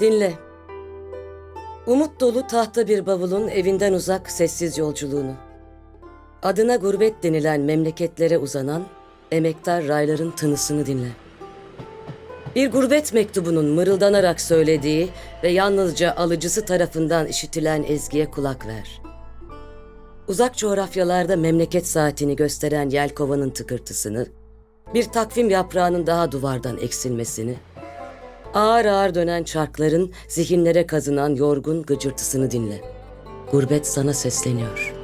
Dinle. Umut dolu tahta bir bavulun evinden uzak sessiz yolculuğunu. Adına gurbet denilen memleketlere uzanan emektar rayların tınısını dinle. Bir gurbet mektubunun mırıldanarak söylediği ve yalnızca alıcısı tarafından işitilen ezgiye kulak ver. Uzak coğrafyalarda memleket saatini gösteren yelkovanın tıkırtısını, bir takvim yaprağının daha duvardan eksilmesini, Ağır ağır dönen çarkların zihinlere kazınan yorgun gıcırtısını dinle. Gurbet sana sesleniyor.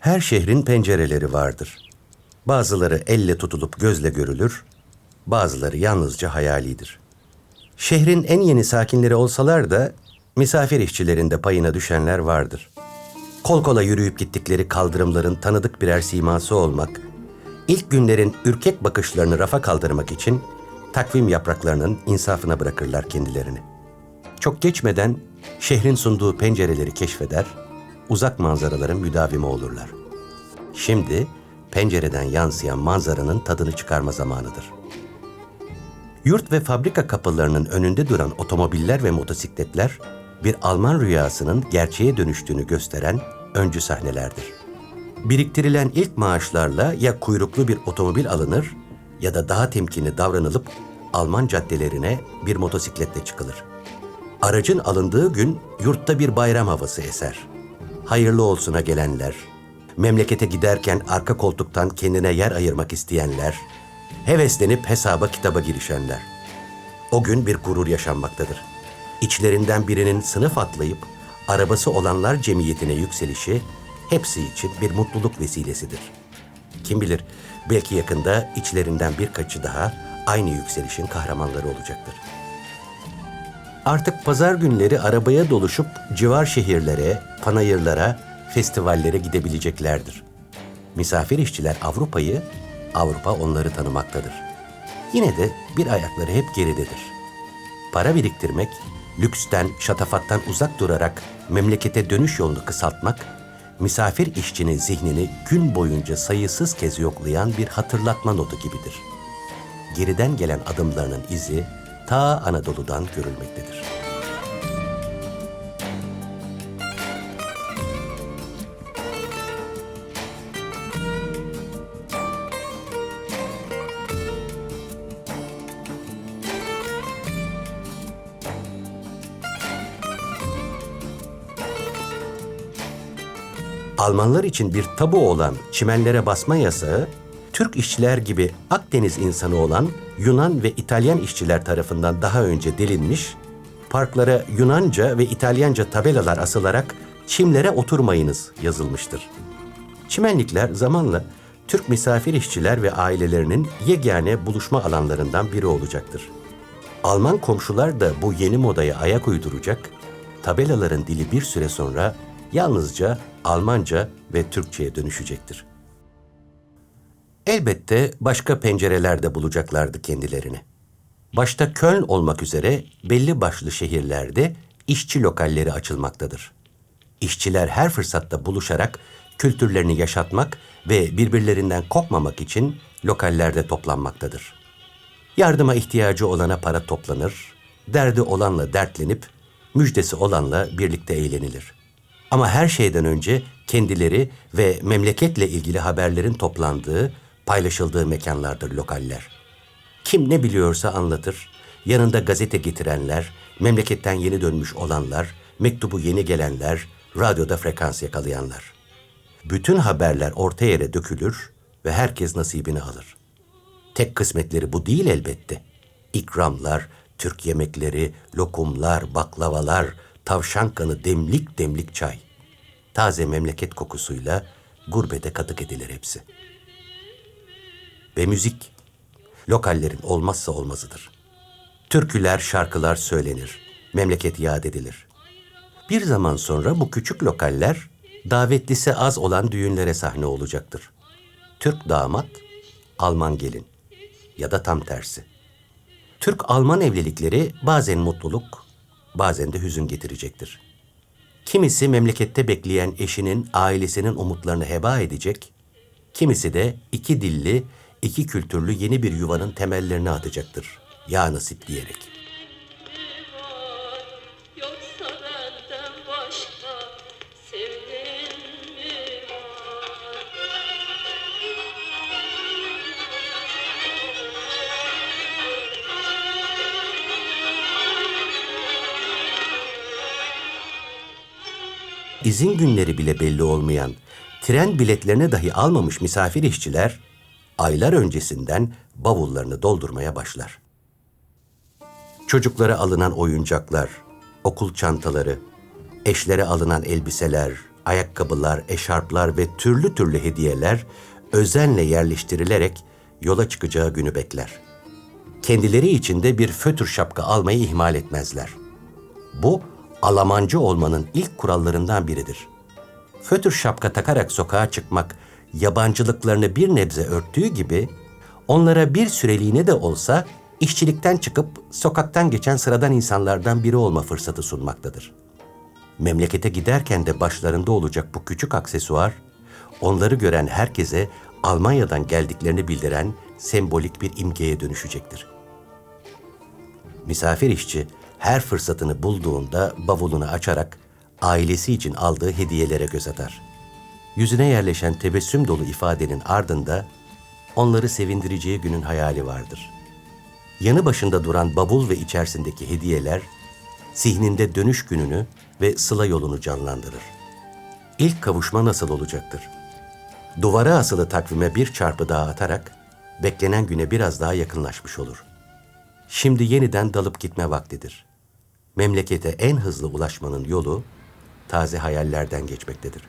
Her şehrin pencereleri vardır. Bazıları elle tutulup gözle görülür, bazıları yalnızca hayalidir. Şehrin en yeni sakinleri olsalar da misafir işçilerinde payına düşenler vardır. Kol kola yürüyüp gittikleri kaldırımların tanıdık birer siması olmak, ilk günlerin ürkek bakışlarını rafa kaldırmak için takvim yapraklarının insafına bırakırlar kendilerini. Çok geçmeden şehrin sunduğu pencereleri keşfeder, uzak manzaraların müdavimi olurlar. Şimdi pencereden yansıyan manzaranın tadını çıkarma zamanıdır. Yurt ve fabrika kapılarının önünde duran otomobiller ve motosikletler bir Alman rüyasının gerçeğe dönüştüğünü gösteren öncü sahnelerdir. Biriktirilen ilk maaşlarla ya kuyruklu bir otomobil alınır ya da daha temkinli davranılıp Alman caddelerine bir motosikletle çıkılır. Aracın alındığı gün yurtta bir bayram havası eser. Hayırlı olsuna gelenler, memlekete giderken arka koltuktan kendine yer ayırmak isteyenler, heveslenip hesaba kitaba girişenler. O gün bir gurur yaşanmaktadır. İçlerinden birinin sınıf atlayıp arabası olanlar cemiyetine yükselişi hepsi için bir mutluluk vesilesidir. Kim bilir belki yakında içlerinden birkaçı daha aynı yükselişin kahramanları olacaktır. Artık pazar günleri arabaya doluşup civar şehirlere, panayırlara, festivallere gidebileceklerdir. Misafir işçiler Avrupa'yı, Avrupa onları tanımaktadır. Yine de bir ayakları hep geridedir. Para biriktirmek, lüksten, şatafattan uzak durarak memlekete dönüş yolunu kısaltmak, misafir işçinin zihnini gün boyunca sayısız kez yoklayan bir hatırlatma notu gibidir. Geriden gelen adımlarının izi ta Anadolu'dan görülmektedir. Almanlar için bir tabu olan çimenlere basma yasağı, Türk işçiler gibi Akdeniz insanı olan Yunan ve İtalyan işçiler tarafından daha önce delinmiş, parklara Yunanca ve İtalyanca tabelalar asılarak çimlere oturmayınız yazılmıştır. Çimenlikler zamanla Türk misafir işçiler ve ailelerinin yegane buluşma alanlarından biri olacaktır. Alman komşular da bu yeni modaya ayak uyduracak, tabelaların dili bir süre sonra yalnızca Almanca ve Türkçe'ye dönüşecektir. Elbette başka pencerelerde bulacaklardı kendilerini. Başta Köln olmak üzere belli başlı şehirlerde işçi lokalleri açılmaktadır. İşçiler her fırsatta buluşarak kültürlerini yaşatmak ve birbirlerinden kopmamak için lokallerde toplanmaktadır. Yardıma ihtiyacı olana para toplanır, derdi olanla dertlenip, müjdesi olanla birlikte eğlenilir. Ama her şeyden önce kendileri ve memleketle ilgili haberlerin toplandığı, paylaşıldığı mekanlardır lokaller. Kim ne biliyorsa anlatır, yanında gazete getirenler, memleketten yeni dönmüş olanlar, mektubu yeni gelenler, radyoda frekans yakalayanlar. Bütün haberler orta yere dökülür ve herkes nasibini alır. Tek kısmetleri bu değil elbette. İkramlar, Türk yemekleri, lokumlar, baklavalar, tavşan kanı, demlik demlik çay. Taze memleket kokusuyla gurbete katık edilir hepsi. Ve müzik, lokallerin olmazsa olmazıdır. Türküler, şarkılar söylenir, memleket yad edilir. Bir zaman sonra bu küçük lokaller davetlisi az olan düğünlere sahne olacaktır. Türk damat, Alman gelin ya da tam tersi. Türk-Alman evlilikleri bazen mutluluk, bazen de hüzün getirecektir. Kimisi memlekette bekleyen eşinin, ailesinin umutlarını heba edecek, kimisi de iki dilli, iki kültürlü yeni bir yuvanın temellerini atacaktır. Ya nasip diyerek. İzin günleri bile belli olmayan, tren biletlerine dahi almamış misafir işçiler aylar öncesinden bavullarını doldurmaya başlar. Çocuklara alınan oyuncaklar, okul çantaları, eşlere alınan elbiseler, ayakkabılar, eşarplar ve türlü türlü hediyeler özenle yerleştirilerek yola çıkacağı günü bekler. Kendileri için de bir fötür şapka almayı ihmal etmezler. Bu Almancı olmanın ilk kurallarından biridir. Fötür şapka takarak sokağa çıkmak yabancılıklarını bir nebze örttüğü gibi onlara bir süreliğine de olsa işçilikten çıkıp sokaktan geçen sıradan insanlardan biri olma fırsatı sunmaktadır. Memlekete giderken de başlarında olacak bu küçük aksesuar, onları gören herkese Almanya'dan geldiklerini bildiren sembolik bir imgeye dönüşecektir. Misafir işçi her fırsatını bulduğunda bavulunu açarak ailesi için aldığı hediyelere göz atar. Yüzüne yerleşen tebessüm dolu ifadenin ardında onları sevindireceği günün hayali vardır. Yanı başında duran bavul ve içerisindeki hediyeler zihninde dönüş gününü ve sıla yolunu canlandırır. İlk kavuşma nasıl olacaktır? Duvara asılı takvime bir çarpı daha atarak beklenen güne biraz daha yakınlaşmış olur.'' Şimdi yeniden dalıp gitme vaktidir. Memlekete en hızlı ulaşmanın yolu taze hayallerden geçmektedir.